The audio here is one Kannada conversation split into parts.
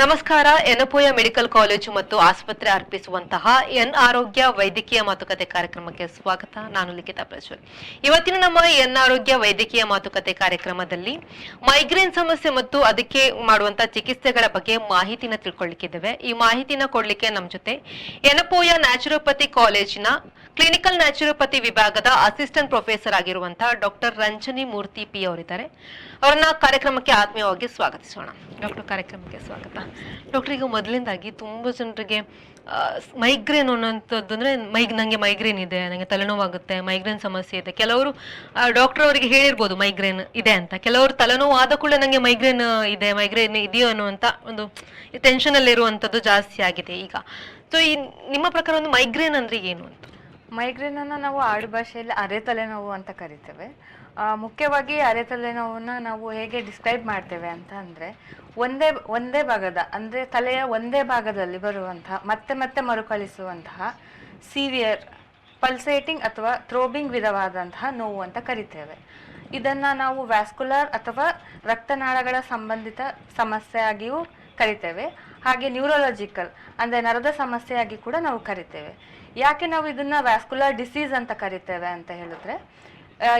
ನಮಸ್ಕಾರ, ಎನಪೋಯ ಮೆಡಿಕಲ್ ಕಾಲೇಜು ಮತ್ತು ಆಸ್ಪತ್ರೆ ಅರ್ಪಿಸುವಂತಹ ಎನ್ ಆರೋಗ್ಯ ವೈದ್ಯಕೀಯ ಮಾತುಕತೆ ಕಾರ್ಯಕ್ರಮಕ್ಕೆ ಸ್ವಾಗತ. ನಾನು ಲಿಖಿತ ಪ್ರಜ್ವಲ್. ಇವತ್ತಿನ ನಮ್ಮ ಎನ್ ಆರೋಗ್ಯ ವೈದ್ಯಕೀಯ ಮಾತುಕತೆ ಕಾರ್ಯಕ್ರಮದಲ್ಲಿ ಮೈಗ್ರೇನ್ ಸಮಸ್ಯೆ ಮತ್ತು ಅದಕ್ಕೆ ಮಾಡುವಂತಹ ಚಿಕಿತ್ಸೆಗಳ ಬಗ್ಗೆ ಮಾಹಿತಿನ ತಿಳ್ಕೊಳ್ಳಿಕ್ಕಿದ್ದೇವೆ ಈ ಮಾಹಿತಿನ ಕೊಡ್ಲಿಕ್ಕೆ ನಮ್ಮ ಜೊತೆ ಎನಪೋಯ ನ್ಯಾಚುರೋಪತಿ ಕಾಲೇಜಿನ ಕ್ಲಿನಿಕಲ್ ನ್ಯಾಚುರೋಪತಿ ವಿಭಾಗದ ಅಸಿಸ್ಟೆಂಟ್ ಪ್ರೊಫೆಸರ್ ಆಗಿರುವಂತಹ ಡಾಕ್ಟರ್ ರಂಜನಿ ಮೂರ್ತಿ ಪಿ ಅವರಿದ್ದಾರೆ. ಅವರನ್ನ ಕಾರ್ಯಕ್ರಮಕ್ಕೆ ಆತ್ಮೀಯವಾಗಿ ಸ್ವಾಗತಿಸೋಣ. ಡಾಕ್ಟರ್ ಕಾರ್ಯಕ್ರಮಕ್ಕೆ ಸ್ವಾಗತ. ಡಾಕ್ಟರ್ ಈಗ ಮೊದಲಿಂದಾಗಿ ತುಂಬ ಜನರಿಗೆ ಮೈಗ್ರೇನ್ ಅನ್ನೋಂಥದ್ದು ಅಂದ್ರೆ ಮೈಗ್, ನಂಗೆ ಮೈಗ್ರೇನ್ ಇದೆ ನನಗೆ ತಲೆನೋವಾಗುತ್ತೆ ಮೈಗ್ರೇನ್ ಸಮಸ್ಯೆ ಇದೆ. ಕೆಲವರು ಡಾಕ್ಟರ್ ಅವರಿಗೆ ಹೇಳಿರ್ಬೋದು ಮೈಗ್ರೇನ್ ಇದೆ ಅಂತ. ಕೆಲವರು ತಲೆನೋವು ಆದ ಕೂಡ ನನಗೆ ಮೈಗ್ರೇನ್ ಇದೆ ಮೈಗ್ರೇನ್ ಇದೆಯೋ ಅನ್ನುವಂಥ ಒಂದು ಟೆನ್ಷನ್ ಅಲ್ಲಿ ಇರುವಂಥದ್ದು ಜಾಸ್ತಿ ಆಗಿದೆ ಈಗ. ಸೊ ಈ, ನಿಮ್ಮ ಪ್ರಕಾರ ಒಂದು ಮೈಗ್ರೇನ್ ಅಂದ್ರೆ ಏನು ಅಂತ? ಮೈಗ್ರೇನ್ ಅನ್ನ ನಾವು ಆಡು ಭಾಷೆಯಲ್ಲಿ ಅರೆ ತಲೆನೋವು ಅಂತ ಕರಿತೇವೆ. ಮುಖ್ಯವಾಗಿ ಅರೆ ತಲೆನೋವನ್ನ ನಾವು ಹೇಗೆ ಡಿಸ್ಕ್ರೈಬ್ ಮಾಡ್ತೇವೆ ಅಂತ ಅಂದ್ರೆ ಒಂದೇ ಒಂದೇ ಭಾಗದ, ಅಂದ್ರೆ ತಲೆಯ ಒಂದೇ ಭಾಗದಲ್ಲಿ ಬರುವಂತಹ, ಮತ್ತೆ ಮತ್ತೆ ಮರುಕಳಿಸುವಂತಹ ಸಿವಿಯರ್ ಪಲ್ಸೇಟಿಂಗ್ ಅಥವಾ ಥ್ರೋಬಿಂಗ್ ವಿಧವಾದಂತಹ ನೋವು ಅಂತ ಕರಿತೇವೆ. ಇದನ್ನ ನಾವು ವ್ಯಾಸ್ಕುಲರ್ ಅಥವಾ ರಕ್ತನಾಳಗಳ ಸಂಬಂಧಿತ ಸಮಸ್ಯೆಯಾಗಿಯೂ ಕರಿತೇವೆ. ಹಾಗೆ ನ್ಯೂರೋಲಜಿಕಲ್, ಅಂದ್ರೆ ನರದ ಸಮಸ್ಯೆಯಾಗಿ ಕೂಡ ನಾವು ಕರಿತೇವೆ. ಯಾಕೆ ನಾವು ಇದನ್ನ ವ್ಯಾಸ್ಕುಲರ್ ಡಿಸೀಸ್ ಅಂತ ಕರಿತೇವೆ ಅಂತ ಹೇಳಿದ್ರೆ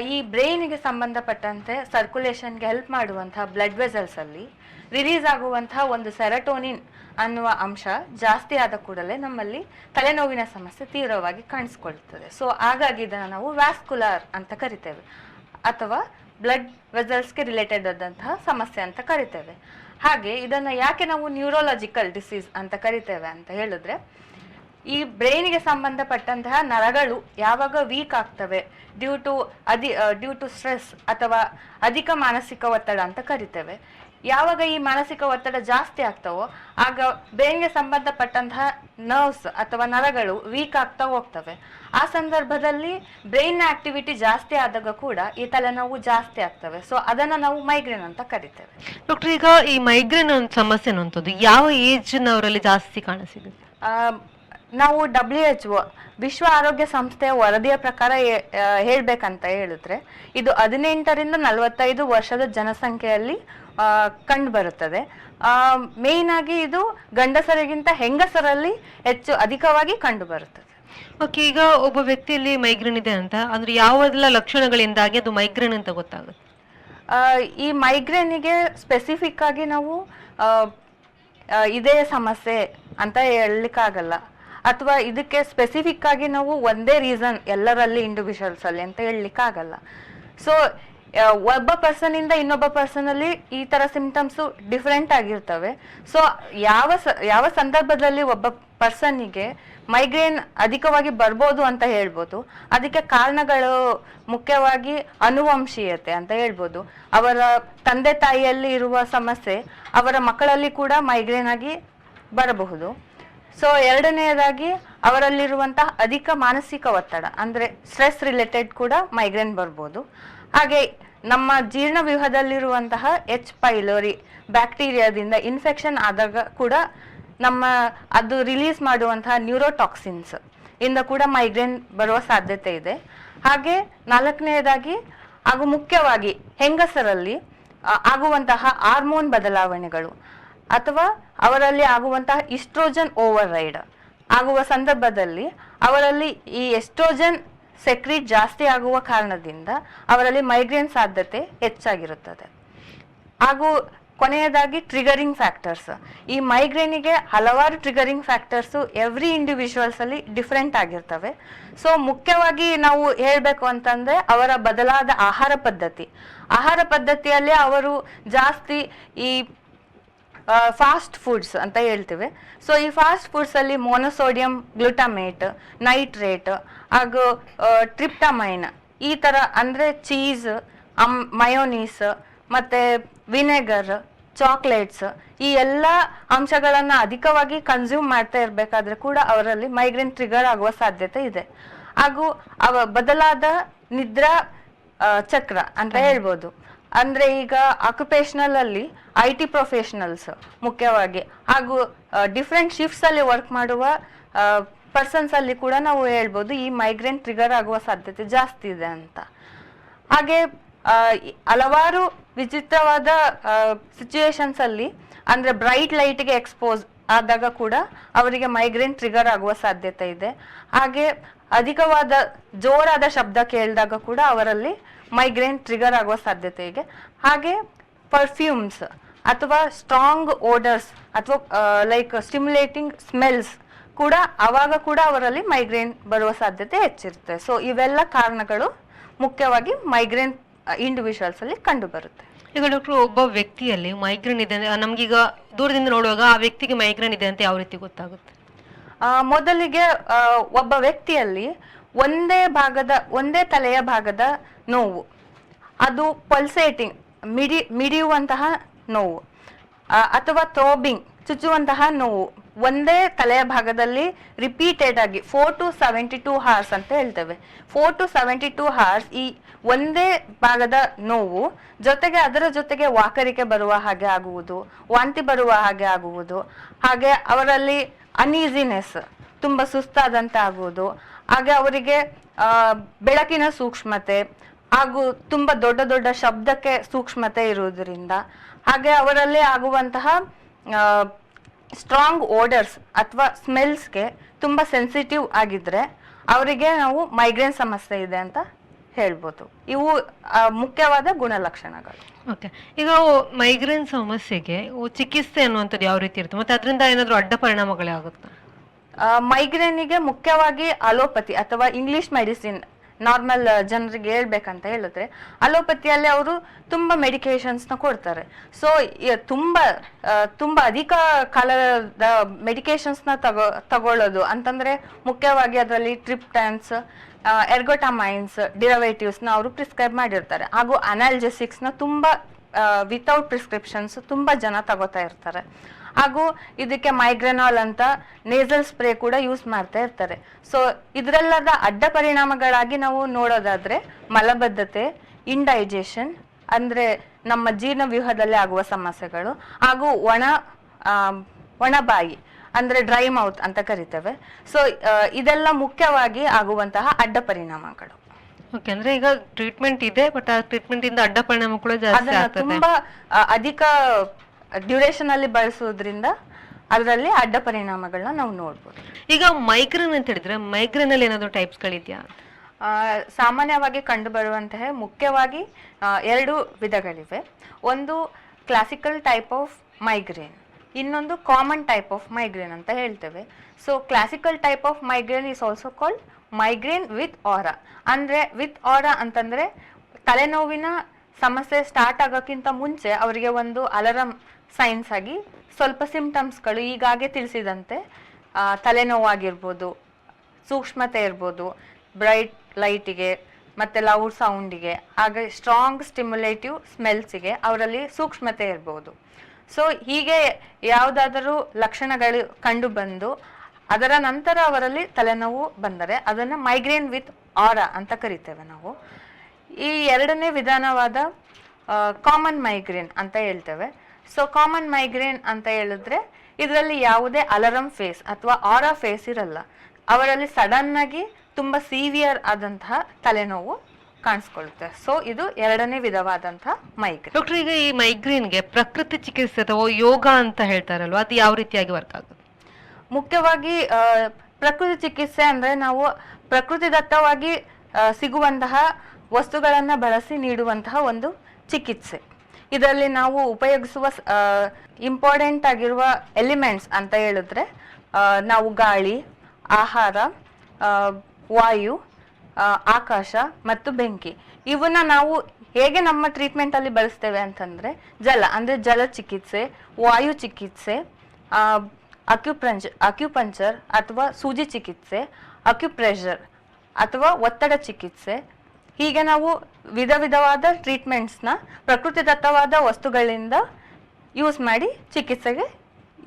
ಈ ಬ್ರೈನ್ಗೆ ಸಂಬಂಧಪಟ್ಟಂತೆ ಸರ್ಕ್ಯುಲೇಷನ್ಗೆ ಹೆಲ್ಪ್ ಮಾಡುವಂತಹ ಬ್ಲಡ್ ವೆಸಲ್ಸ್ ಅಲ್ಲಿ ರಿಲೀಸ್ ಆಗುವಂತಹ ಒಂದು ಸೆರಟೋನಿನ್ ಅನ್ನುವ ಅಂಶ ಜಾಸ್ತಿ ಆದ ಕೂಡಲೇ ನಮ್ಮಲ್ಲಿ ತಲೆನೋವಿನ ಸಮಸ್ಯೆ ತೀವ್ರವಾಗಿ ಕಾಣಿಸ್ಕೊಳ್ತದೆ. ಸೊ ಹಾಗಾಗಿ ಇದನ್ನು ನಾವು ವ್ಯಾಸ್ಕುಲರ್ ಅಂತ ಕರಿತೇವೆ. ಅಥವಾ ಬ್ಲಡ್ ವೆಸಲ್ಸ್ಗೆ ರಿಲೇಟೆಡ್ ಆದಂತಹ ಸಮಸ್ಯೆ ಅಂತ ಕರಿತೇವೆ. ಹಾಗೆ ಇದನ್ನ ಯಾಕೆ ನಾವು ನ್ಯೂರೋಲಾಜಿಕಲ್ ಡಿಸೀಸ್ ಅಂತ ಕರಿತೇವೆ ಅಂತ ಹೇಳಿದ್ರೆ ಈ ಬ್ರೈನ್ಗೆ ಸಂಬಂಧಪಟ್ಟಂತಹ ನರಗಳು ಯಾವಾಗ ವೀಕ್ ಆಗ್ತವೆ? ಡ್ಯೂ ಟು ಅದಿ ಡ್ಯೂ ಟು ಸ್ಟ್ರೆಸ್ ಅಥವಾ ಅಧಿಕ ಮಾನಸಿಕ ಒತ್ತಡ ಅಂತ ಕರಿತೇವೆ. ಯಾವಾಗ ಈ ಮಾನಸಿಕ ಒತ್ತಡ ಜಾಸ್ತಿ ಆಗ್ತವೋ ಆಗ ಬ್ರೈನ್ಗೆ ಸಂಬಂಧಪಟ್ಟಂತಹ ನರ್ವ್ಸ್ ಅಥವಾ ನರಗಳು ವೀಕ್ ಆಗ್ತಾ ಹೋಗ್ತವೆ. ಆ ಸಂದರ್ಭದಲ್ಲಿ ಬ್ರೈನ್ ಆಕ್ಟಿವಿಟಿ ಜಾಸ್ತಿ ಆದಾಗ ಕೂಡ ಈ ತಲೆನೋವು ಜಾಸ್ತಿ ಆಗ್ತವೆ. ಸೊ ಅದನ್ನ ನಾವು ಮೈಗ್ರೇನ್ ಅಂತ ಕರಿತೇವೆ. ಡಾಕ್ಟರ್ ಈಗ ಈ ಮೈಗ್ರೇನ್ ಸಮಸ್ಯೆ ಅನ್ನುವಂಥದ್ದು ಯಾವ ಏಜ್ ನವರಲ್ಲಿ ಜಾಸ್ತಿ ಕಾಣಸಿಗುತ್ತೆ ಆ, ನಾವು ಡಬ್ಲ್ಯೂ ಎಚ್ ಒ ವಿಶ್ವ ಆರೋಗ್ಯ ಸಂಸ್ಥೆಯ ವರದಿಯ ಪ್ರಕಾರ ಹೇಳಬೇಕಂತ ಹೇಳಿದ್ರೆ ಇದು ಹದಿನೆಂಟರಿಂದ ನಲವತ್ತೈದು ವರ್ಷದ ಜನಸಂಖ್ಯೆಯಲ್ಲಿ ಕಂಡು ಬರುತ್ತದೆ ಮೇಯ್ನ್ ಆಗಿ ಇದು ಗಂಡಸರಿಗಿಂತ ಹೆಂಗಸರಲ್ಲಿ ಹೆಚ್ಚು ಅಧಿಕವಾಗಿ ಕಂಡು ಬರುತ್ತದೆ ಓಕೆ ಈಗ ಒಬ್ಬ ವ್ಯಕ್ತಿಯಲ್ಲಿ ಮೈಗ್ರೇನ್ ಇದೆ ಅಂತ ಅಂದ್ರೆ ಯಾವೆಲ್ಲ ಲಕ್ಷಣಗಳಿಂದಾಗಿ ಅದು ಮೈಗ್ರೇನ್ ಅಂತ ಗೊತ್ತಾಗುತ್ತೆ? ಈ ಮೈಗ್ರೇನಿಗೆ ಸ್ಪೆಸಿಫಿಕ್ ಆಗಿ ನಾವು ಇದೇ ಸಮಸ್ಯೆ ಅಂತ ಹೇಳಲಿಕ್ಕಾಗಲ್ಲ. ಅಥವಾ ಇದಕ್ಕೆ ಸ್ಪೆಸಿಫಿಕ್ ಆಗಿ ನಾವು ಒಂದೇ ರೀಸನ್ ಎಲ್ಲರಲ್ಲಿ ಇಂಡಿವಿಜುವಲ್ಸ್ ಅಲ್ಲಿ ಅಂತ ಹೇಳಲಿಕ್ಕೆ ಆಗಲ್ಲ ಸೊ ಒಬ್ಬ ಪರ್ಸನ್ ಇಂದ ಇನ್ನೊಬ್ಬ ಪರ್ಸನ್ ಅಲ್ಲಿ ಈ ತರ ಸಿಂಪ್ಟಮ್ಸ್ ಡಿಫ್ರೆಂಟ್ ಆಗಿರ್ತವೆ. ಸೊ ಯಾವ ಯಾವ ಸಂದರ್ಭದಲ್ಲಿ ಒಬ್ಬ ಪರ್ಸನ್ನಿಗೆ ಮೈಗ್ರೇನ್ ಅಧಿಕವಾಗಿ ಬರ್ಬೋದು ಅಂತ ಹೇಳ್ಬೋದು. ಅದಕ್ಕೆ ಕಾರಣಗಳು ಮುಖ್ಯವಾಗಿ ಅನುವಂಶೀಯತೆ ಅಂತ ಹೇಳ್ಬೋದು. ಅವರ ತಂದೆ ತಾಯಿಯಲ್ಲಿ ಇರುವ ಸಮಸ್ಯೆ, ಅವರ ಮಕ್ಕಳಲ್ಲಿ ಕೂಡ ಮೈಗ್ರೇನ್ ಆಗಿ ಬರಬಹುದು. ಸೊ ಎರಡನೆಯದಾಗಿ ಅವರಲ್ಲಿರುವಂತಹ ಅಧಿಕ ಮಾನಸಿಕ ಒತ್ತಡ, ಅಂದ್ರೆ ಸ್ಟ್ರೆಸ್ ರಿಲೇಟೆಡ್ ಕೂಡ ಮೈಗ್ರೇನ್ ಬರ್ಬೋದು. ಹಾಗೆ ನಮ್ಮ ಜೀರ್ಣವ್ಯೂಹದಲ್ಲಿರುವಂತಹ ಎಚ್ ಪೈಲೋರಿ ಬ್ಯಾಕ್ಟೀರಿಯಾದಿಂದ ಇನ್ಫೆಕ್ಷನ್ ಆದಾಗ ಕೂಡ ನಮ್ಮ ಅದು ರಿಲೀಸ್ ಮಾಡುವಂತಹ ನ್ಯೂರೋಟಾಕ್ಸಿನ್ಸ್ ಇಂದ ಕೂಡ ಮೈಗ್ರೇನ್ ಬರುವ ಸಾಧ್ಯತೆ ಇದೆ. ಹಾಗೆ ನಾಲ್ಕನೆಯದಾಗಿ, ಹಾಗೂ ಮುಖ್ಯವಾಗಿ ಹೆಂಗಸರಲ್ಲಿ ಆಗುವಂತಹ ಹಾರ್ಮೋನ್ ಬದಲಾವಣೆಗಳು ಅಥವಾ ಅವರಲ್ಲಿ ಆಗುವಂತಹ ಇಸ್ಟ್ರೋಜನ್ ಓವರ್ ರೈಡ್ ಆಗುವ ಸಂದರ್ಭದಲ್ಲಿ ಅವರಲ್ಲಿ ಈ ಎಸ್ಟ್ರೋಜನ್ ಸೆಕ್ರೀಟ್ ಜಾಸ್ತಿ ಆಗುವ ಕಾರಣದಿಂದ ಅವರಲ್ಲಿ ಮೈಗ್ರೇನ್ ಸಾಧ್ಯತೆ ಹೆಚ್ಚಾಗಿರುತ್ತದೆ. ಹಾಗೂ ಕೊನೆಯದಾಗಿ ಟ್ರಿಗರಿಂಗ್ ಫ್ಯಾಕ್ಟರ್ಸ್. ಈ ಮೈಗ್ರೇನಿಗೆ ಹಲವಾರು ಟ್ರಿಗರಿಂಗ್ ಫ್ಯಾಕ್ಟರ್ಸ್ ಎವ್ರಿ ಇಂಡಿವಿಜುವಲ್ಸ್ ಅಲ್ಲಿ ಡಿಫ್ರೆಂಟ್ ಆಗಿರ್ತವೆ. ಸೊ, ಮುಖ್ಯವಾಗಿ ನಾವು ಹೇಳಬೇಕು ಅಂತಂದ್ರೆ ಅವರ ಬದಲಾದ ಆಹಾರ ಪದ್ಧತಿ. ಆಹಾರ ಪದ್ಧತಿಯಲ್ಲಿ ಅವರು ಜಾಸ್ತಿ ಈ ಫಾಸ್ಟ್ ಫುಡ್ಸ್ ಅಂತ ಹೇಳ್ತೇವೆ. ಸೊ ಈ ಫಾಸ್ಟ್ ಫುಡ್ಸ್ ಅಲ್ಲಿ ಮೋನೋಸೋಡಿಯಂ ಗ್ಲುಟಮೇಟ್ ನೈಟ್ರೇಟ್ ಹಾಗೂ ಟ್ರಿಪ್ಟಮೈನ್ ಈ ತರ ಅಂದ್ರೆ ಚೀಸ್ ಮಯೋನೀಸ್ ಮತ್ತೆ ವಿನೆಗರ್ ಚಾಕ್ಲೇಟ್ಸ್ ಈ ಎಲ್ಲ ಅಂಶಗಳನ್ನು ಅಧಿಕವಾಗಿ ಕನ್ಸ್ಯೂಮ್ ಮಾಡ್ತಾ ಇರಬೇಕಾದ್ರೆ ಕೂಡ ಅವರಲ್ಲಿ ಮೈಗ್ರೇನ್ ಟ್ರಿಗರ್ ಆಗುವ ಸಾಧ್ಯತೆ ಇದೆ. ಹಾಗೂ ಅವ ಬದಲಾದ ನಿದ್ರಾ ಚಕ್ರ ಅಂತ ಹೇಳ್ಬೋದು. ಅಂದ್ರೆ ಈಗ ಅಕ್ಯುಪೇಷನಲ್ ಅಲ್ಲಿ ಐ ಟಿ ಪ್ರೊಫೆಷನಲ್ಸ್ ಮುಖ್ಯವಾಗಿ. ಹಾಗೂ ಡಿಫ್ರೆಂಟ್ ಶಿಫ್ಟ್ಸ್ ಅಲ್ಲಿ ವರ್ಕ್ ಮಾಡುವ ಪರ್ಸನ್ಸ್ ಅಲ್ಲಿ ಕೂಡ ನಾವು ಹೇಳ್ಬೋದು ಈ ಮೈಗ್ರೇನ್ ಟ್ರಿಗರ್ ಆಗುವ ಸಾಧ್ಯತೆ ಜಾಸ್ತಿ ಇದೆ ಅಂತ. ಹಾಗೆ ಹಲವಾರು ವಿಚಿತ್ರವಾದ ಸಿಚುಯೇಷನ್ಸ್ ಅಲ್ಲಿ ಅಂದ್ರೆ ಬ್ರೈಟ್ ಲೈಟ್ಗೆ ಎಕ್ಸ್ಪೋಸ್ ಆದಾಗ ಕೂಡ ಅವರಿಗೆ ಮೈಗ್ರೇನ್ ಟ್ರಿಗರ್ ಆಗುವ ಸಾಧ್ಯತೆ ಇದೆ. ಹಾಗೆ, ಅಧಿಕವಾದ ಜೋರಾದ ಶಬ್ದ ಕೇಳಿದಾಗ ಕೂಡ ಅವರಲ್ಲಿ ಮೈಗ್ರೇನ್ ಟ್ರಿಗರ್ ಆಗುವ ಸಾಧ್ಯತೆ ಇದೆ. ಹಾಗೆ ಪರ್ಫ್ಯೂಮ್ಸ್ ಅಥವಾ ಸ್ಟ್ರಾಂಗ್ ಓಡರ್ಸ್ ಅಥವಾ ಲೈಕ್ ಸ್ಟಿಮ್ಯುಲೇಟಿಂಗ್ ಸ್ಮೆಲ್ಸ್ ಕೂಡ ಅವಾಗ ಕೂಡ ಅವರಲ್ಲಿ ಮೈಗ್ರೇನ್ ಬರುವ ಸಾಧ್ಯತೆ ಹೆಚ್ಚಿರುತ್ತೆ. ಸೊ ಇವೆಲ್ಲ ಕಾರಣಗಳು ಮುಖ್ಯವಾಗಿ ಮೈಗ್ರೇನ್ ಇಂಡಿವಿಜುವಲ್ಸ್ ಅಲ್ಲಿ ಕಂಡು ಬರುತ್ತೆ ಈಗ ಡಾಕ್ಟರ್ ಒಬ್ಬ ವ್ಯಕ್ತಿಯಲ್ಲಿ ಮೈಗ್ರೇನ್ ಇದೆ ನಮ್ಗೀಗ ದೂರದಿಂದ ನೋಡುವಾಗ ಆ ವ್ಯಕ್ತಿಗೆ ಮೈಗ್ರೇನ್ ಇದೆ ಅಂತ ಯಾವ ರೀತಿ ಗೊತ್ತಾಗುತ್ತೆ? ಮೊದಲಿಗೆ ಒಬ್ಬ ವ್ಯಕ್ತಿಯಲ್ಲಿ ಒಂದೇ ಭಾಗದ, ಒಂದೇ ತಲೆಯ ಭಾಗದ ನೋವು. ಅದು ಪಲ್ಸೇಟಿಂಗ್ ಮಿಡಿ, ಮಿಡಿಯುವಂತಹ ನೋವು. ಅಥವಾ ಥ್ರೋಬಿಂಗ್ ಚುಚ್ಚುವಂತಹ ನೋವು. ಒಂದೇ ತಲೆಯ ಭಾಗದಲ್ಲಿ ರಿಪೀಟೆಡ್ ಆಗಿ four to seventy two hours ಅಂತ ಹೇಳ್ತೇವೆ. Four to seventy two hours ಈ ಒಂದೇ ಭಾಗದ ನೋವು ಜೊತೆಗೆ ಅದರ ಜೊತೆಗೆ ವಾಕರಿಕೆ ಬರುವ ಹಾಗೆ ಆಗುವುದು, ವಾಂತಿ ಬರುವ ಹಾಗೆ ಆಗುವುದು. ಹಾಗೆ ಅವರಲ್ಲಿ ಅನ್ಈಸಿನೆಸ್ ತುಂಬ ಸುಸ್ತಾದಂತ ಆಗುವುದು ಹಾಗೆ ಅವರಿಗೆ ಬೆಳಕಿನ ಸೂಕ್ಷ್ಮತೆ ಹಾಗೂ ತುಂಬ ದೊಡ್ಡ ದೊಡ್ಡ ಶಬ್ದಕ್ಕೆ ಸೂಕ್ಷ್ಮತೆ ಇರುವುದರಿಂದ, ಹಾಗೆ ಅವರಲ್ಲಿ ಆಗುವಂತಹ ಸ್ಟ್ರಾಂಗ್ ಓಡರ್ಸ್ ಅಥವಾ ಸ್ಮೆಲ್ಸ್ಗೆ ತುಂಬ ಸೆನ್ಸಿಟಿವ್ ಆಗಿದ್ರೆ ಅವರಿಗೆ ನಾವು ಮೈಗ್ರೇನ್ ಸಮಸ್ಯೆ ಇದೆ ಅಂತ ಹೇಳ್ಬೋದು. ಇವು ಮುಖ್ಯವಾದ ಗುಣಲಕ್ಷಣಗಳು. ಓಕೆ. ಈಗ ಮೈಗ್ರೇನ್ ಸಮಸ್ಯೆಗೆ ಚಿಕಿತ್ಸೆ ಅನ್ನುವಂಥದ್ದು ಯಾವ ರೀತಿ ಇರುತ್ತೆ? ಮತ್ತೆ ಅದರಿಂದ ಏನಾದರೂ ಅಡ್ಡ ಪರಿಣಾಮಗಳೇ ಆಗುತ್ತಾ? ಮೈಗ್ರೇನಿಗೆ ಮುಖ್ಯವಾಗಿ ಅಲೋಪತಿ ಅಥವಾ ಇಂಗ್ಲಿಷ್ ಮೆಡಿಸಿನ್ ನಾರ್ಮಲ್ ಜನರಿಗೆ ಹೇಳ್ಬೇಕಂತ ಹೇಳಿದ್ರೆ ಅಲೋಪತಿಯಲ್ಲಿ ಅವರು ತುಂಬ ಮೆಡಿಕೇಶನ್ಸ್ನ ಕೊಡ್ತಾರೆ. ಸೊ ತುಂಬ ತುಂಬ ಅಧಿಕ ಕಾಲದ ಮೆಡಿಕೇಶನ್ಸ್ನ ತಗೋ, ತಗೊಳ್ಳೋದು ಅಂತಂದ್ರೆ ಮುಖ್ಯವಾಗಿ ಅದರಲ್ಲಿ ಟ್ರಿಪ್ಟನ್ಸ್ ಎರ್ಗೋಟಮೈನ್ಸ್ ಡಿರವೇಟಿವ್ಸ್ನ ಅವರು ಪ್ರಿಸ್ಕ್ರೈಬ್ ಮಾಡಿರ್ತಾರೆ. ಹಾಗೂ ಅನಾಲ್ಜೆಸಿಕ್ಸ್ನ ತುಂಬ ವಿತೌಟ್ ಪ್ರಿಸ್ಕ್ರಿಪ್ಷನ್ಸ್ ತುಂಬ ಜನ ತಗೋತಾ ಇರ್ತಾರೆ. ಹಾಗೂ ಇದಕ್ಕೆ ಮೈಗ್ರೆನಾಲ್ ಅಂತ ನೇಸಲ್ ಸ್ಪ್ರೇ ಕೂಡ ಯೂಸ್ ಮಾಡ್ತಾ ಇರ್ತಾರೆ. ಸೊ ಇದ್ರಲ್ಲದ ಅಡ್ಡ ಪರಿಣಾಮಗಳಾಗಿ ನಾವು ನೋಡೋದಾದ್ರೆ ಮಲಬದ್ಧತೆ ಇಂಡೈಜೆಷನ್ ಅಂದ್ರೆ ನಮ್ಮ ಜೀರ್ಣ ಜೀರ್ಣವ್ಯೂಹದಲ್ಲಿ ಆಗುವ ಸಮಸ್ಯೆಗಳು ಹಾಗೂ ಒಣ ಒಣಬಾಯಿ ಅಂದ್ರೆ ಡ್ರೈ ಮೌತ್ ಅಂತ ಕರಿತೇವೆ. ಸೊ ಇದೆಲ್ಲ ಮುಖ್ಯವಾಗಿ ಆಗುವಂತಹ ಅಡ್ಡ ಪರಿಣಾಮಗಳು. ಓಕೆ ಅಂದ್ರೆ ಈಗ ಟ್ರೀಟ್ಮೆಂಟ್ ಇದೆ ಬಟ್ ಆ ಟ್ರೀಟ್ಮೆಂಟ್ ಇಂದ ಅಡ್ಡ ಪರಿಣಾಮ ಕೂಡ ಜಾಸ್ತಿ ತುಂಬಾ ಅಧಿಕ ಡ್ಯೂರೇಷನ್ ಅಲ್ಲಿ ಬಳಸುವುದರಿಂದ ಅದರಲ್ಲಿ ಅಡ್ಡ ಪರಿಣಾಮಗಳನ್ನ ನಾವು ನೋಡ್ಬೋದು. ಈಗ ಮೈಗ್ರೇನ್ ಅಂತ ಹೇಳಿದ್ರೆ ಮೈಗ್ರೇನ್ ಅಲ್ಲಿ ಏನಾದ್ರು ಟೈಪ್ಸ್ ಗಳಿದ್ಯಾ? ಸಾಮಾನ್ಯವಾಗಿ ಕಂಡುಬರುವಂತಹ ಮುಖ್ಯವಾಗಿ ಎರಡು ವಿಧಗಳಿವೆ. ಒಂದು ಕ್ಲಾಸಿಕಲ್ ಟೈಪ್ ಆಫ್ ಮೈಗ್ರೇನ್ ಇನ್ನೊಂದು ಕಾಮನ್ ಟೈಪ್ ಆಫ್ ಮೈಗ್ರೇನ್ ಅಂತ ಹೇಳ್ತೇವೆ. So classical type of migraine is also called migraine with aura ಅಂದ್ರೆ ವಿತ್ ಆರಾ ಅಂತಂದ್ರೆ ತಲೆನೋವಿನ ಸಮಸ್ಯೆ ಸ್ಟಾರ್ಟ್ ಆಗೋಕ್ಕಿಂತ ಮುಂಚೆ ಅವರಿಗೆ ಒಂದು ಅಲರಂ ಸೈನ್ಸ್ ಆಗಿ ಸ್ವಲ್ಪ ಸಿಂಪ್ಟಮ್ಸ್ಗಳು ಈಗಾಗೆ ತಿಳಿಸಿದಂತೆ ತಲೆನೋವಾಗಿರ್ಬೋದು, ಸೂಕ್ಷ್ಮತೆ ಇರ್ಬೋದು ಬ್ರೈಟ್ ಲೈಟಿಗೆ ಮತ್ತು ಲೌಡ್ ಸೌಂಡಿಗೆ ಹಾಗೆ ಸ್ಟ್ರಾಂಗ್ ಸ್ಟಿಮ್ಯುಲೇಟಿವ್ ಸ್ಮೆಲ್ಸಿಗೆ ಅವರಲ್ಲಿ ಸೂಕ್ಷ್ಮತೆ ಇರ್ಬೋದು. ಸೊ ಹೀಗೆ ಯಾವುದಾದರೂ ಲಕ್ಷಣಗಳು ಕಂಡು ಬಂದು, ಅದರ ನಂತರ ಅವರಲ್ಲಿ ತಲೆನೋವು ಬಂದರೆ ಅದನ್ನು ಮೈಗ್ರೇನ್ ವಿತ್ ಆರ ಅಂತ ಕರಿತೇವೆ ನಾವು. ಈ ಎರಡನೇ ವಿಧಾನವಾದ ಕಾಮನ್ ಮೈಗ್ರೇನ್ ಅಂತ ಹೇಳ್ತೇವೆ. ಸೊ ಕಾಮನ್ ಮೈಗ್ರೇನ್ ಅಂತ ಹೇಳಿದ್ರೆ ಇದರಲ್ಲಿ ಯಾವುದೇ ಅಲರಂ ಫೇಸ್ ಅಥವಾ ಆರಾ ಫೇಸ್ ಇರಲ್ಲ. ಅವರಲ್ಲಿ ಸಡನ್ ಆಗಿ ತುಂಬ ಸಿವಿಯರ್ ಆದಂತಹ ತಲೆನೋವು ಕಾಣಿಸ್ಕೊಳ್ಳುತ್ತೆ. ಸೊ ಇದು ಎರಡನೇ ವಿಧವಾದಂತಹ ಮೈಗ್ರೇನ್ ಡಾಕ್ಟರ್ ಈಗ ಈ ಮೈಗ್ರೇನ್ಗೆ ಪ್ರಕೃತಿ ಚಿಕಿತ್ಸೆ ಅಥವಾ ಯೋಗ ಅಂತ ಹೇಳ್ತಾರಲ್ವ? ಅದು ಯಾವ ರೀತಿಯಾಗಿ ವರ್ಕ್ ಆಗುತ್ತೆ? ಮುಖ್ಯವಾಗಿ ಪ್ರಕೃತಿ ಚಿಕಿತ್ಸೆ ಅಂದ್ರೆ ನಾವು ಪ್ರಕೃತಿದತ್ತವಾಗಿ ದತ್ತವಾಗಿ ಸಿಗುವಂತಹ ವಸ್ತುಗಳನ್ನ ಬಳಸಿ ನೀಡುವಂತಹ ಒಂದು ಚಿಕಿತ್ಸೆ. ಇದರಲ್ಲಿ ನಾವು ಉಪಯೋಗಿಸುವ ಇಂಪಾರ್ಟೆಂಟ್ ಆಗಿರುವ ಎಲಿಮೆಂಟ್ಸ್ ಅಂತ ಹೇಳಿದ್ರೆ ನಾವು ಗಾಳಿ, ಆಹಾರ ವಾಯು ಆಕಾಶ ಮತ್ತು ಬೆಂಕಿ. ಇವನ್ನ ನಾವು ಹೇಗೆ ನಮ್ಮ ಟ್ರೀಟ್ಮೆಂಟ್ ಅಲ್ಲಿ ಬಳಸ್ತೇವೆ ಅಂತಂದ್ರೆ, ಜಲ, ಅಂದ್ರೆ ಜಲ ಚಿಕಿತ್ಸೆ, ವಾಯು ಚಿಕಿತ್ಸೆ ಅಕ್ಯುಪ್ರಂಜ್ ಅಕ್ಯುಪಂಚರ್ ಅಥವಾ ಸೂಜಿ ಚಿಕಿತ್ಸೆ ಅಕ್ಯುಪ್ರೆಷರ್ ಅಥವಾ ಒತ್ತಡ ಚಿಕಿತ್ಸೆ ಹೀಗೆ ನಾವು ವಿಧ ವಿಧವಾದ ಟ್ರೀಟ್ಮೆಂಟ್ಸ್ನ ಪ್ರಕೃತಿದತ್ತವಾದ ವಸ್ತುಗಳಿಂದ ಯೂಸ್ ಮಾಡಿ ಚಿಕಿತ್ಸೆಗೆ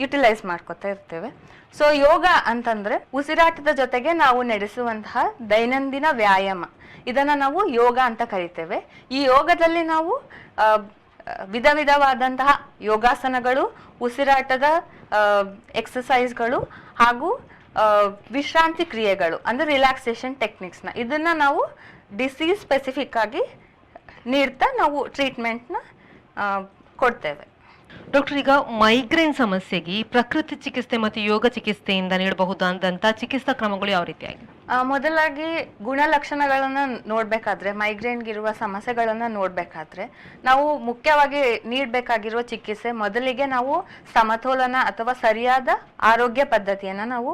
ಯುಟಿಲೈಸ್ ಮಾಡ್ಕೊತಾ ಇರ್ತೇವೆ. ಸೊ ಯೋಗ ಅಂತಂದ್ರೆ ಉಸಿರಾಟದ ಜೊತೆಗೆ ನಾವು ನಡೆಸುವಂತಹ ದೈನಂದಿನ ವ್ಯಾಯಾಮ. ಇದನ್ನ ನಾವು ಯೋಗ ಅಂತ ಕರಿತೇವೆ. ಈ ಯೋಗದಲ್ಲಿ ನಾವು ವಿಧ ವಿಧವಾದಂತಹ ಯೋಗಾಸನಗಳು, ಉಸಿರಾಟದ ಎಕ್ಸಸೈಸ್ಗಳು ಹಾಗೂ ವಿಶ್ರಾಂತಿ ಕ್ರಿಯೆಗಳು, ಅಂದ್ರೆ ರಿಲ್ಯಾಕ್ಸೇಷನ್ ಟೆಕ್ನಿಕ್ಸ್ನ ಇದನ್ನ ನಾವು ಡಿಸೀಸ್ ಸ್ಪೆಸಿಫಿಕ್ ಆಗಿ ನೀಡ್ತಾ ನಾವು ಟ್ರೀಟ್ಮೆಂಟ್ನ ಕೊಡ್ತೇವೆ. ಡಾಕ್ಟರ್ ಈಗ ಮೈಗ್ರೇನ್ ಸಮಸ್ಯೆಗೆ ಪ್ರಕೃತಿ ಚಿಕಿತ್ಸೆ ಮತ್ತು ಯೋಗ ಚಿಕಿತ್ಸೆಯಿಂದ ನೀಡಬಹುದಾದಂಥ ಚಿಕಿತ್ಸಾ ಕ್ರಮಗಳು ಯಾವ ರೀತಿಯಾಗಿ ಮೊದಲಾಗಿ ಗುಣಲಕ್ಷಣಗಳನ್ನ ನೋಡ್ಬೇಕಾದ್ರೆ ಮೈಗ್ರೇನ್ಗಿರುವ ಸಮಸ್ಯೆಗಳನ್ನು ನೋಡ್ಬೇಕಾದ್ರೆ ನಾವು ಮುಖ್ಯವಾಗಿ ನೀಡಬೇಕಾಗಿರುವ ಚಿಕಿತ್ಸೆ ಮೊದಲಿಗೆ ನಾವು ಸಮತೋಲನ ಅಥವಾ ಸರಿಯಾದ ಆರೋಗ್ಯ ಪದ್ಧತಿಯನ್ನ ನಾವು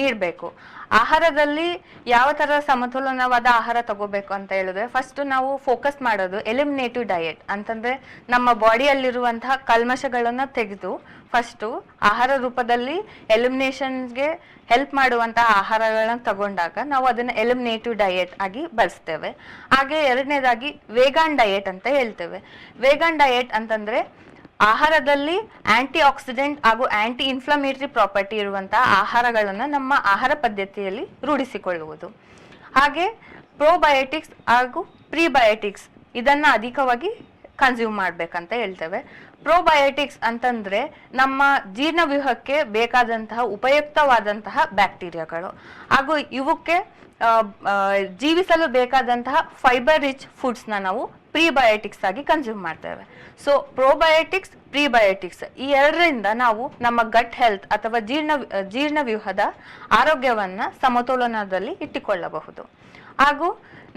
ನೀಡಬೇಕು. ಆಹಾರದಲ್ಲಿ ಯಾವ ತರ ಸಮತೋಲನವಾದ ಆಹಾರ ತಗೋಬೇಕು ಅಂತ ಹೇಳಿದ್ರೆ ಫಸ್ಟ್ ನಾವು ಫೋಕಸ್ ಮಾಡೋದು ಎಲಿಮಿನೇಟಿವ್ ಡಯೆಟ್ ಅಂತಂದ್ರೆ ನಮ್ಮ ಬಾಡಿಯಲ್ಲಿರುವಂತಹ ಕಲ್ಮಶಗಳನ್ನ ತೆಗೆದು ಫಸ್ಟು ಆಹಾರ ರೂಪದಲ್ಲಿ ಎಲಿಮಿನೇಷನ್ಗೆ ಹೆಲ್ಪ್ ಮಾಡುವಂತಹ ಆಹಾರಗಳನ್ನ ತಗೊಂಡಾಗ ನಾವು ಅದನ್ನ ಎಲಿಮಿನೇಟಿವ್ ಡಯೆಟ್ ಆಗಿ ಬಳಸ್ತೇವೆ. ಹಾಗೆ ಎರಡನೇದಾಗಿ ವೇಗಾನ್ ಡಯೆಟ್ ಅಂತ ಹೇಳ್ತೇವೆ. ವೇಗಾನ್ ಡಯೆಟ್ ಅಂತಂದ್ರೆ ಆಹಾರದಲ್ಲಿ ಆಂಟಿ ಆಕ್ಸಿಡೆಂಟ್ ಹಾಗೂ ಆಂಟಿ ಇನ್ಫ್ಲಮೇಟರಿ ಪ್ರಾಪರ್ಟಿ ಇರುವಂತಹ ಆಹಾರಗಳನ್ನು ನಮ್ಮ ಆಹಾರ ಪದ್ಧತಿಯಲ್ಲಿ ರೂಢಿಸಿಕೊಳ್ಳುವುದು. ಹಾಗೆ ಪ್ರೋಬಯೋಟಿಕ್ಸ್ ಹಾಗೂ ಪ್ರಿಬಯೋಟಿಕ್ಸ್ ಇದನ್ನ ಅಧಿಕವಾಗಿ ಕನ್ಸ್ಯೂಮ್ ಮಾಡ್ಬೇಕಂತ ಹೇಳ್ತೇವೆ. ಪ್ರೋಬಯೋಟಿಕ್ಸ್ ಅಂತಂದ್ರೆ ನಮ್ಮ ಜೀರ್ಣವ್ಯೂಹಕ್ಕೆ ಬೇಕಾದಂತಹ ಉಪಯುಕ್ತವಾದಂತಹ ಬ್ಯಾಕ್ಟೀರಿಯಾಗಳು. ಹಾಗೂ ಇವಕ್ಕೆ ಜೀವಿಸಲು ಬೇಕಾದಂತಹ ಫೈಬರ್ ರಿಚ್ ಫುಡ್ಸ್ನ ನಾವು ಪ್ರಿಬಯೋಟಿಕ್ಸ್ ಆಗಿ ಕನ್ಸ್ಯೂಮ್ ಮಾಡ್ತೇವೆ ಸೊ ಪ್ರೋಬಯೋಟಿಕ್ಸ್ ಪ್ರಿಬಯೋಟಿಕ್ಸ್ ಈ ಎರಡರಿಂದ ನಾವು ನಮ್ಮ ಗಟ್ ಹೆಲ್ತ್ ಅಥವಾ ಜೀರ್ಣ ಜೀರ್ಣವ್ಯೂಹದ ಆರೋಗ್ಯವನ್ನ ಸಮತೋಲನದಲ್ಲಿ ಇಟ್ಟುಕೊಳ್ಳಬಹುದು. ಹಾಗೂ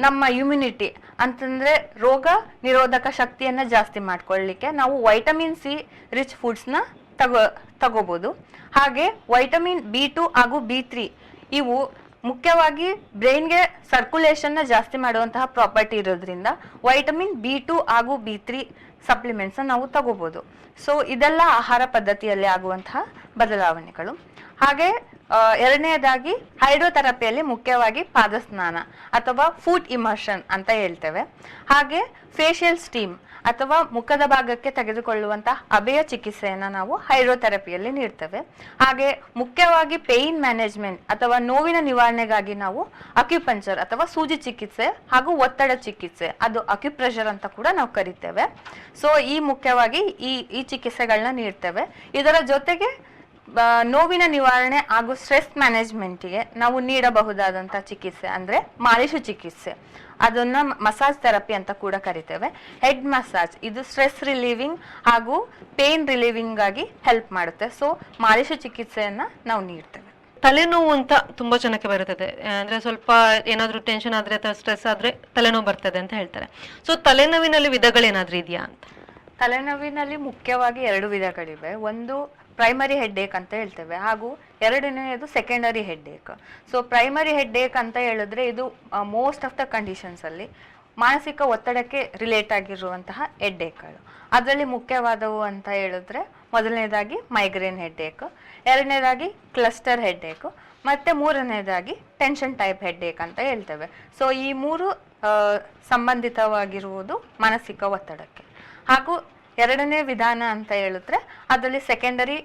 ನಮ್ಮ ಇಮ್ಯುನಿಟಿ ಅಂತಂದ್ರೆ ರೋಗ ನಿರೋಧಕ ಶಕ್ತಿಯನ್ನ ಜಾಸ್ತಿ ಮಾಡ್ಕೊಳ್ಳಿಕ್ಕೆ ನಾವು ವೈಟಮಿನ್ ಸಿ ರಿಚ್ ಫುಡ್ಸ್ನ ತಗೋ, ತಗೋಬೋದು. ಹಾಗೆ ವೈಟಮಿನ್ ಬಿ ಟು ಹಾಗೂ ಬಿ ತ್ರೀ ಇವು ಮುಖ್ಯವಾಗಿ ಬ್ರೈನ್ಗೆ ಸರ್ಕ್ಯುಲೇಷನ್ನ ಜಾಸ್ತಿ ಮಾಡುವಂತಹ ಪ್ರಾಪರ್ಟಿ ಇರೋದ್ರಿಂದ ವೈಟಮಿನ್ ಬಿ ಟು ಹಾಗೂ ಬಿ ತ್ರೀ ಸಪ್ಲಿಮೆಂಟ್ಸ್ ನಾವು ತಗೋಬಹುದು ಸೊ ಇದೆಲ್ಲ ಆಹಾರ ಪದ್ಧತಿಯಲ್ಲಿ ಆಗುವಂತಹ ಬದಲಾವಣೆಗಳು. ಹಾಗೆ ಎರಡನೇದಾಗಿ ಹೈಡ್ರೋಥೆರಪಿಯಲ್ಲಿ ಮುಖ್ಯವಾಗಿ ಪಾದಸ್ನಾನ ಅಥವಾ ಫುಡ್ ಇಮರ್ಷನ್ ಅಂತ ಹೇಳ್ತೇವೆ. ಹಾಗೆ ಫೇಶಿಯಲ್ ಸ್ಟೀಮ್ ಅಥವಾ ಮುಖದ ಭಾಗಕ್ಕೆ ತೆಗೆದುಕೊಳ್ಳುವಂತಹ ಅಭಯ ಚಿಕಿತ್ಸೆಯನ್ನು ನಾವು ಹೈಡ್ರೋಥೆರಪಿಯಲ್ಲಿ ನೀಡ್ತೇವೆ. ಹಾಗೆ ಮುಖ್ಯವಾಗಿ ಪೇಯಿನ್ ಮ್ಯಾನೇಜ್ಮೆಂಟ್ ಅಥವಾ ನೋವಿನ ನಿವಾರಣೆಗಾಗಿ ನಾವು ಅಕ್ಯುಪಂಚರ್ ಅಥವಾ ಸೂಜಿ ಚಿಕಿತ್ಸೆ ಹಾಗೂ ಒತ್ತಡ ಚಿಕಿತ್ಸೆ, ಅದು ಅಕ್ಯುಪ್ರೆಷರ್ ಅಂತ ಕೂಡ ನಾವು ಕರಿತೇವೆ. ಸೊ ಈ ಮುಖ್ಯವಾಗಿ ಈ ಈ ಚಿಕಿತ್ಸೆಗಳನ್ನ ನೀಡ್ತೇವೆ. ಇದರ ಜೊತೆಗೆ ನೋವಿನ ನಿವಾರಣೆ ಹಾಗೂ ಸ್ಟ್ರೆಸ್ ಮ್ಯಾನೇಜ್ಮೆಂಟ್ಗೆ ನಾವು ನೀಡಬಹುದಾದಂಥ ಚಿಕಿತ್ಸೆ ಅಂದ್ರೆ ಮಾಲಿಶು ಚಿಕಿತ್ಸೆ. ಅದನ್ನ ಮಸಾಜ್ ಥೆರಪಿ ಅಂತ ಕೂಡ ಕರಿತೇವೆ. ಹೆಡ್ ಮಸಾಜ್ ಇದು ಸ್ಟ್ರೆಸ್ ರಿಲೀವಿಂಗ್ ಹಾಗೂ ಪೇನ್ ರಿಲೀವಿಂಗ್ ಆಗಿ ಹೆಲ್ಪ್ ಮಾಡುತ್ತೆ. ಸೊ ಮಾಲಿಶ ಚಿಕಿತ್ಸೆಯನ್ನ ನಾವು ನೀಡ್ತೇವೆ. ತಲೆನೋವು ಅಂತ ತುಂಬಾ ಜನಕ್ಕೆ ಬರುತ್ತದೆ. ಅಂದ್ರೆ ಸ್ವಲ್ಪ ಏನಾದ್ರೂ ಟೆನ್ಷನ್ ಆದ್ರೆ ಅಥವಾ ಸ್ಟ್ರೆಸ್ ಆದ್ರೆ ತಲೆನೋವು ಬರ್ತದೆ ಅಂತ ಹೇಳ್ತಾರೆ. ಸೊ ತಲೆನೋವಿನಲ್ಲಿ ವಿಧಗಳೇನಾದ್ರೂ ಇದೆಯಾ ಅಂತ? ತಲೆನೋವಿನಲ್ಲಿ ಮುಖ್ಯವಾಗಿ ಎರಡು ವಿಧಗಳಿವೆ. ಒಂದು ಪ್ರೈಮರಿ ಹೆಡ್ ಏಕ್ ಅಂತ ಹೇಳ್ತೇವೆ. ಹಾಗೂ ಎರಡನೆಯದು secondary headache so primary headache ಅಂತ ಹೇಳಿದ್ರೆ ಇದು ಮೋಸ್ಟ್ ಆಫ್ ದ ಕಂಡೀಷನ್ಸ್ ಅಲ್ಲಿ ಮಾನಸಿಕ ಒತ್ತಡಕ್ಕೆ ರಿಲೇಟ್ ಆಗಿರುವಂತಹ ಹೆಡ್ಡೇಕ್ಗಳು ಅದರಲ್ಲಿ ಮುಖ್ಯವಾದವು ಅಂತ ಹೇಳಿದ್ರೆ ಮೊದಲನೇದಾಗಿ ಮೈಗ್ರೇನ್ ಹೆಡ್ ಏಕ್ ಎರಡನೇದಾಗಿ ಕ್ಲಸ್ಟರ್ ಹೆಡ್ಡೇಕ್ ಮತ್ತೆ ಮೂರನೇದಾಗಿ ಟೆನ್ಷನ್ ಟೈಪ್ ಹೆಡ್ ಏಕ್ ಅಂತ ಹೇಳ್ತೇವೆ. ಸೊ ಈ ಮೂರು ಸಂಬಂಧಿತವಾಗಿರುವುದು ಮಾನಸಿಕ ಒತ್ತಡಕ್ಕೆ. ಹಾಗೂ ಎರಡನೇ ವಿಧಾನ ಅಂತ ಹೇಳಿದ್ರೆ ಅದರಲ್ಲಿ ಸೆಕೆಂಡರಿ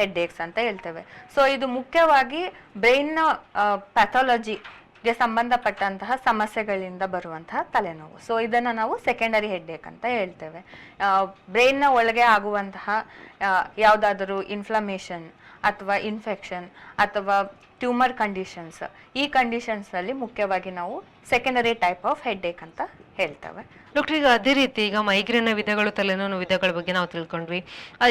ಹೆಡ್ಡೇಕ್ಸ್ ಅಂತ ಹೇಳ್ತೇವೆ. ಸೊ ಇದು ಮುಖ್ಯವಾಗಿ ಬ್ರೈನ್ನ ಪ್ಯಾಥಾಲಜಿಗೆ ಸಂಬಂಧಪಟ್ಟಂತಹ ಸಮಸ್ಯೆಗಳಿಂದ ಬರುವಂತಹ ತಲೆನೋವು. ಸೊ ಇದನ್ನು ನಾವು ಸೆಕೆಂಡರಿ ಹೆಡ್ಡೇಕ್ ಅಂತ ಹೇಳ್ತೇವೆ. ಬ್ರೈನ್ನ ಒಳಗೆ ಆಗುವಂತಹ ಯಾವುದಾದರೂ ಇನ್ಫ್ಲಮೇಷನ್ ಅಥವಾ ಇನ್ಫೆಕ್ಷನ್ ಅಥವಾ ಟ್ಯೂಮರ್ ಕಂಡೀಷನ್ಸ್ ಈ ಕಂಡೀಷನ್ಸ್ನಲ್ಲಿ ಮುಖ್ಯವಾಗಿ ನಾವು ಸೆಕೆಂಡರಿ ಟೈಪ್ ಆಫ್ ಹೆಡ್ಡೇಕ್ ಅಂತ ಹೇಳ್ತೇವೆ. ಡಾಕ್ಟರ್ ಈಗ ಅದೇ ರೀತಿ ಈಗ ಮೈಗ್ರೇನ್ ವಿಧಗಳು ತಲೆನೋವು ವಿಧಗಳ ಬಗ್ಗೆ ನಾವು ತಿಳ್ಕೊಂಡ್ವಿ.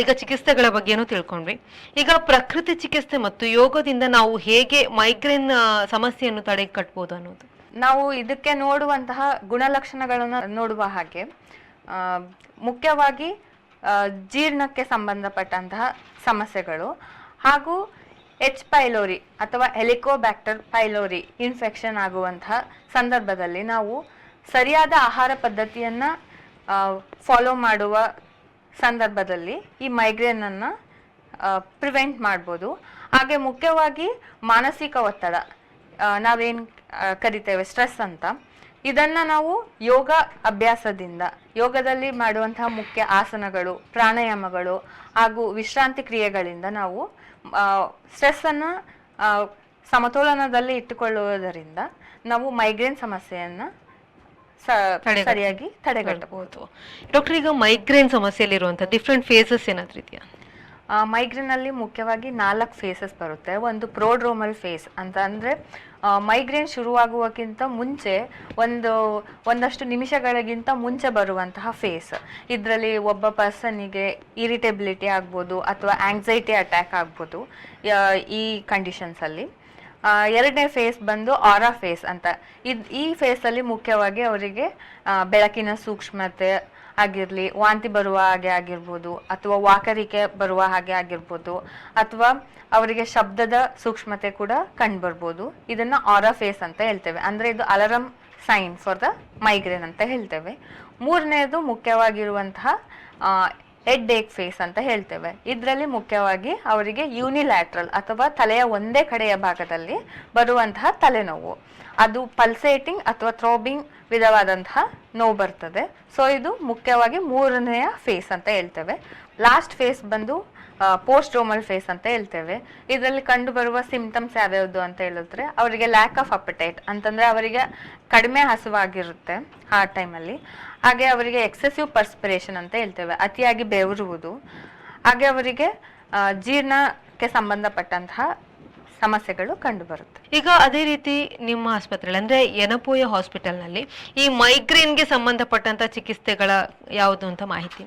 ಈಗ ಚಿಕಿತ್ಸೆಗಳ ಬಗ್ಗೆನೂ ತಿಳ್ಕೊಂಡ್ವಿ. ಈಗ ಪ್ರಕೃತಿ ಚಿಕಿತ್ಸೆ ಮತ್ತು ಯೋಗದಿಂದ ನಾವು ಹೇಗೆ ಮೈಗ್ರೇನ್ ಸಮಸ್ಯೆಯನ್ನು ತಡೆ ಕಟ್ಬೋದು ಅನ್ನೋದು. ನಾವು ಇದಕ್ಕೆ ನೋಡುವಂತಹ ಗುಣಲಕ್ಷಣಗಳನ್ನು ನೋಡುವ ಹಾಗೆ ಮುಖ್ಯವಾಗಿ ಜೀರ್ಣಕ್ಕೆ ಸಂಬಂಧಪಟ್ಟಂತಹ ಸಮಸ್ಯೆಗಳು ಹಾಗೂ ಎಚ್ ಪೈಲೋರಿ ಅಥವಾ ಹೆಲಿಕೋಬ್ಯಾಕ್ಟರ್ ಪೈಲೋರಿ ಇನ್ಫೆಕ್ಷನ್ ಆಗುವಂತಹ ಸಂದರ್ಭದಲ್ಲಿ ನಾವು ಸರಿಯಾದ ಆಹಾರ ಪದ್ಧತಿಯನ್ನ ಫಾಲೋ ಮಾಡುವ ಸಂದರ್ಭದಲ್ಲಿ ಈ ಮೈಗ್ರೇನನ್ನು ಪ್ರಿವೆಂಟ್ ಮಾಡ್ಬೋದು. ಹಾಗೆ ಮುಖ್ಯವಾಗಿ ಮಾನಸಿಕ ಒತ್ತಡ ನಾವೇನು ಕರಿತೇವೆ? ಸ್ಟ್ರೆಸ್ ಅಂತ. ಇದನ್ನ ನಾವು ಯೋಗ ಅಭ್ಯಾಸದಿಂದ ಯೋಗದಲ್ಲಿ ಮಾಡುವಂತಹ ಮುಖ್ಯ ಆಸನಗಳು ಪ್ರಾಣಾಯಾಮಗಳು ಹಾಗೂ ವಿಶ್ರಾಂತಿ ಕ್ರಿಯೆಗಳಿಂದ ನಾವು ಸ್ಟ್ರೆಸ್ ಅನ್ನ ಸಮತೋಲನದಲ್ಲಿ ಇಟ್ಟುಕೊಳ್ಳುವುದರಿಂದ ನಾವು ಮೈಗ್ರೇನ್ ಸಮಸ್ಯೆಯನ್ನ ಸರಿಯಾಗಿ ತಡೆಗಟ್ಟಬಹುದು. ಡಾಕ್ಟರ್ ಈಗ ಮೈಗ್ರೇನ್ ಸಮಸ್ಯೆಯಲ್ಲಿರುವಂತಹ ಡಿಫ್ರೆಂಟ್ ಫೇಸಸ್ ಏನಾದ್ರೂ ಇದೆಯಾ? ಮೈಗ್ರೇನ್ ಅಲ್ಲಿ ಮುಖ್ಯವಾಗಿ ನಾಲ್ಕು ಫೇಸಸ್ ಬರುತ್ತೆ. ಒಂದು ಪ್ರೋಡ್ರೋಮಲ್ ಫೇಸ್ ಅಂತ ಅಂದರೆ ಮೈಗ್ರೇನ್ ಶುರುವಾಗುವಕ್ಕಿಂತ ಮುಂಚೆ ಒಂದು, ಒಂದಷ್ಟು ನಿಮಿಷಗಳಿಗಿಂತ ಮುಂಚೆ ಬರುವಂತಹ ಫೇಸ್ ಇದರಲ್ಲಿ ಒಬ್ಬ ಪರ್ಸನಿಗೆ ಇರಿಟೆಬಿಲಿಟಿ ಆಗ್ಬೋದು ಅಥವಾ ಆಂಗ್ಸೈಟಿ ಅಟ್ಯಾಕ್ ಆಗ್ಬೋದು ಈ ಕಂಡೀಷನ್ಸ್ ಅಲ್ಲಿ. ಎರಡನೇ ಫೇಸ್ ಬಂದು ಆರಾ ಫೇಸ್ ಅಂತ. ಇದು, ಈ ಫೇಸಲ್ಲಿ ಮುಖ್ಯವಾಗಿ ಅವರಿಗೆ ಬೆಳಕಿನ ಸೂಕ್ಷ್ಮತೆ ಆಗಿರಲಿ, ವಾಂತಿ ಬರುವ ಹಾಗೆ ಆಗಿರ್ಬೋದು, ಅಥವಾ ವಾಕರಿಕೆ ಬರುವ ಹಾಗೆ ಆಗಿರ್ಬೋದು, ಅಥವಾ ಅವರಿಗೆ ಶಬ್ದದ ಸೂಕ್ಷ್ಮತೆ ಕೂಡ ಕಂಡುಬರ್ಬೋದು. ಇದನ್ನ ಆರಾ ಫೇಸ್ ಅಂತ ಹೇಳ್ತೇವೆ. ಅಂದ್ರೆ ಇದು alarm sign for the migraine ಅಂತ ಹೇಳ್ತೇವೆ. ಮೂರನೆಯದು ಮುಖ್ಯವಾಗಿರುವಂತಹ ಹೆಡ್ ಏಕ್ ಫೇಸ್ ಅಂತ ಹೇಳ್ತೇವೆ. ಇದರಲ್ಲಿ ಮುಖ್ಯವಾಗಿ ಅವರಿಗೆ ಯೂನಿಲ್ಯಾಟ್ರಲ್ ಅಥವಾ ತಲೆಯ ಒಂದೇ ಕಡೆಯ ಭಾಗದಲ್ಲಿ ಬರುವಂತಹ ತಲೆನೋವು. ಅದು ಪಲ್ಸೇಟಿಂಗ್ ಅಥವಾ ಥ್ರೋಬಿಂಗ್ ವಿಧವಾದಂತಹ ನೋವು ಬರ್ತದೆ. ಸೊ ಇದು ಮುಖ್ಯವಾಗಿ ಮೂರನೆಯ ಫೇಸ್ ಅಂತ ಹೇಳ್ತೇವೆ. ಲಾಸ್ಟ್ ಫೇಸ್ ಬಂದು ಪೋಸ್ಟ್ ರೋಮಲ್ ಫೇಸ್ ಅಂತ ಹೇಳ್ತೇವೆ. ಇದರಲ್ಲಿ ಕಂಡು ಬರುವ ಸಿಂಪ್ಟಮ್ಸ್ ಯಾವ್ಯಾವುದು ಅಂತ ಹೇಳಿದ್ರೆ, ಅವರಿಗೆ ಲ್ಯಾಕ್ ಆಫ್ ಅಪಟೈಟ್ ಅಂತಂದ್ರೆ ಅವರಿಗೆ ಕಡಿಮೆ ಹಸುವಾಗಿರುತ್ತೆ ಆ ಟೈಮಲ್ಲಿ ಹಾಗೆ ಅವರಿಗೆ ಎಕ್ಸೆಸಿವ್ ಪರ್ಸ್ಪಿರೇಷನ್ ಅಂತ ಹೇಳ್ತೇವೆ ಅತಿಯಾಗಿ ಬೆವರುವುದು. ಹಾಗೆ ಅವರಿಗೆ ಜೀರ್ಣಕ್ಕೆ ಸಂಬಂಧಪಟ್ಟಂತಹ ಸಮಸ್ಯೆಗಳು ಕಂಡುಬರುತ್ತೆ. ಈಗ ಅದೇ ರೀತಿ ನಿಮ್ಮ ಆಸ್ಪತ್ರೆಯಲ್ಲಿ ಅಂದ್ರೆ ಯನಪೋಯ ಹಾಸ್ಪಿಟಲ್ನಲ್ಲಿ ಈ ಮೈಗ್ರೇನ್ಗೆ ಸಂಬಂಧಪಟ್ಟಂತ ಚಿಕಿತ್ಸೆಗಳ ಯಾವುದು ಅಂತ ಮಾಹಿತಿ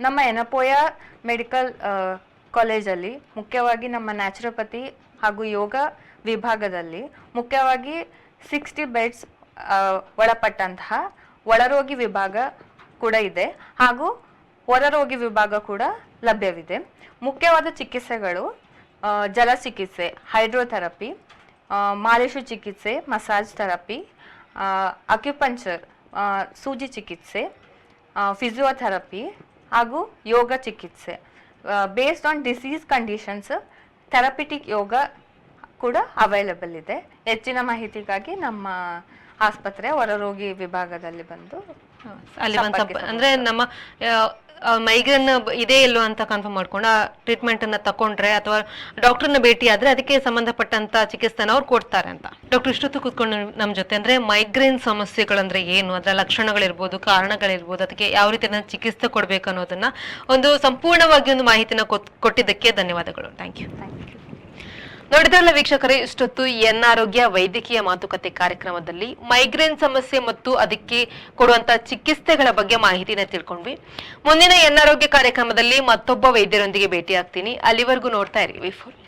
ನಮ್ಮ ಎನಪೋಯ ಮೆಡಿಕಲ್ ಕಾಲೇಜಲ್ಲಿ ಮುಖ್ಯವಾಗಿ ನಮ್ಮ ನ್ಯಾಚುರೋಪತಿ ಹಾಗೂ ಯೋಗ ವಿಭಾಗದಲ್ಲಿ ಮುಖ್ಯವಾಗಿ ಸಿಕ್ಸ್ಟಿ ಬೆಡ್ಸ್ ಒಳಪಟ್ಟಂತಹ ಒಳರೋಗಿ ವಿಭಾಗ ಕೂಡ ಇದೆ ಹಾಗೂ ಹೊರರೋಗಿ ವಿಭಾಗ ಕೂಡ ಲಭ್ಯವಿದೆ. ಮುಖ್ಯವಾದ ಚಿಕಿತ್ಸೆಗಳು ಜಲ ಚಿಕಿತ್ಸೆ, ಹೈಡ್ರೋಥೆರಪಿ ಮಾಲಿಶು ಚಿಕಿತ್ಸೆ, ಮಸಾಜ್ ಥೆರಪಿ ಅಕ್ಯುಪಂಚರ್ ಸೂಜಿ ಚಿಕಿತ್ಸೆ ಫಿಸಿಯೋಥೆರಪಿ ಹಾಗೂ ಯೋಗ ಚಿಕಿತ್ಸೆ. Based on disease conditions therapeutic yoga ಕೂಡ ಅವೈಲಬಲ್ ಇದೆ. ಹೆಚ್ಚಿನ ಮಾಹಿತಿಗಾಗಿ ನಮ್ಮ ಆಸ್ಪತ್ರೆ ಹೊರರೋಗಿ ವಿಭಾಗದಲ್ಲಿ ಬಂದು ಅಲ್ಲಿ. ಅಂದ್ರೆ ನಮ್ಮ ಮೈಗ್ರೇನ್ ಇದೆ ಇಲ್ಲೋ ಅಂತ ಕನ್ಫರ್ಮ್ ಮಾಡ್ಕೊಂಡು ಆ ಟ್ರೀಟ್ಮೆಂಟ್ ಅನ್ನ ತಕೊಂಡ್ರೆ ಅಥವಾ ಡಾಕ್ಟರ್ನ ಭೇಟಿ ಆದ್ರೆ ಅದಕ್ಕೆ ಸಂಬಂಧಪಟ್ಟಂತ ಚಿಕಿತ್ಸೆನ ಅವ್ರು ಕೊಡ್ತಾರೆ ಅಂತ. ಡಾಕ್ಟರ್ ಇಷ್ಟೊತ್ತು ಕೂತ್ಕೊಂಡು ನಮ್ಮ ಜೊತೆ ಅಂದ್ರೆ ಮೈಗ್ರೇನ್ ಸಮಸ್ಯೆಗಳಂದ್ರೆ ಏನು ಅದರ ಲಕ್ಷಣಗಳಿರ್ಬೋದು ಕಾರಣಗಳಿರ್ಬೋದು ಅದಕ್ಕೆ ಯಾವ ರೀತಿ ಚಿಕಿತ್ಸೆ ಕೊಡ್ಬೇಕು ಅನ್ನೋದನ್ನ ಒಂದು ಸಂಪೂರ್ಣವಾಗಿ ಒಂದು ಮಾಹಿತಿನ ಕೊಟ್- ಕೊಟ್ಟಿದ್ದಕ್ಕೆ ಧನ್ಯವಾದಗಳು. ಥ್ಯಾಂಕ್ ಯು ಥ್ಯಾಂಕ್ ಯು ನೋಡಿದ್ರಲ್ಲ ವೀಕ್ಷಕರೇ, ಇಷ್ಟೊತ್ತು ಎನ್ ಆರೋಗ್ಯ ವೈದ್ಯಕೀಯ ಮಾತುಕತೆ ಕಾರ್ಯಕ್ರಮದಲ್ಲಿ ಮೈಗ್ರೇನ್ ಸಮಸ್ಯೆ ಮತ್ತು ಅದಕ್ಕೆ ಕೊಡುವಂತ ಚಿಕಿತ್ಸೆಗಳ ಬಗ್ಗೆ ಮಾಹಿತಿನ ತಿಳ್ಕೊಂಡ್ವಿ. ಮುಂದಿನ ಎನ್ ಆರೋಗ್ಯ ಕಾರ್ಯಕ್ರಮದಲ್ಲಿ ಮತ್ತೊಬ್ಬ ವೈದ್ಯರೊಂದಿಗೆ ಭೇಟಿ ಆಗ್ತೀನಿ ಅಲ್ಲಿವರೆಗೂ ನೋಡ್ತಾ ಇರಿ. V full